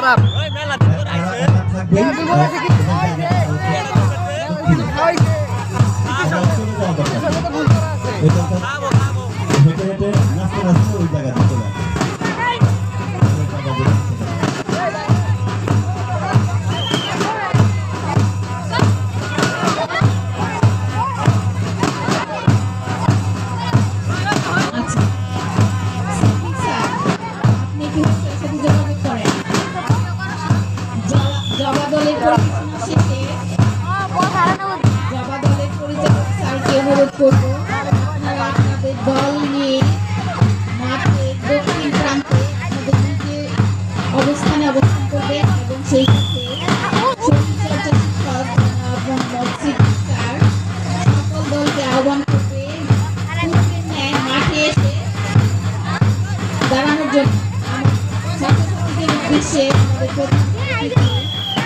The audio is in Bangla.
খারাপ ভুল করা নাচতে শেষে দলের করব আপনারা আপনাদের দল নিয়ে মাঠের দক্ষিণ প্রান্তে অবস্থানে অবস্থান করবেন এবং সেই সাথে সকল দলকে আহ্বান করবে ন্যায় মাঠে দাঁড়ানোর জন্য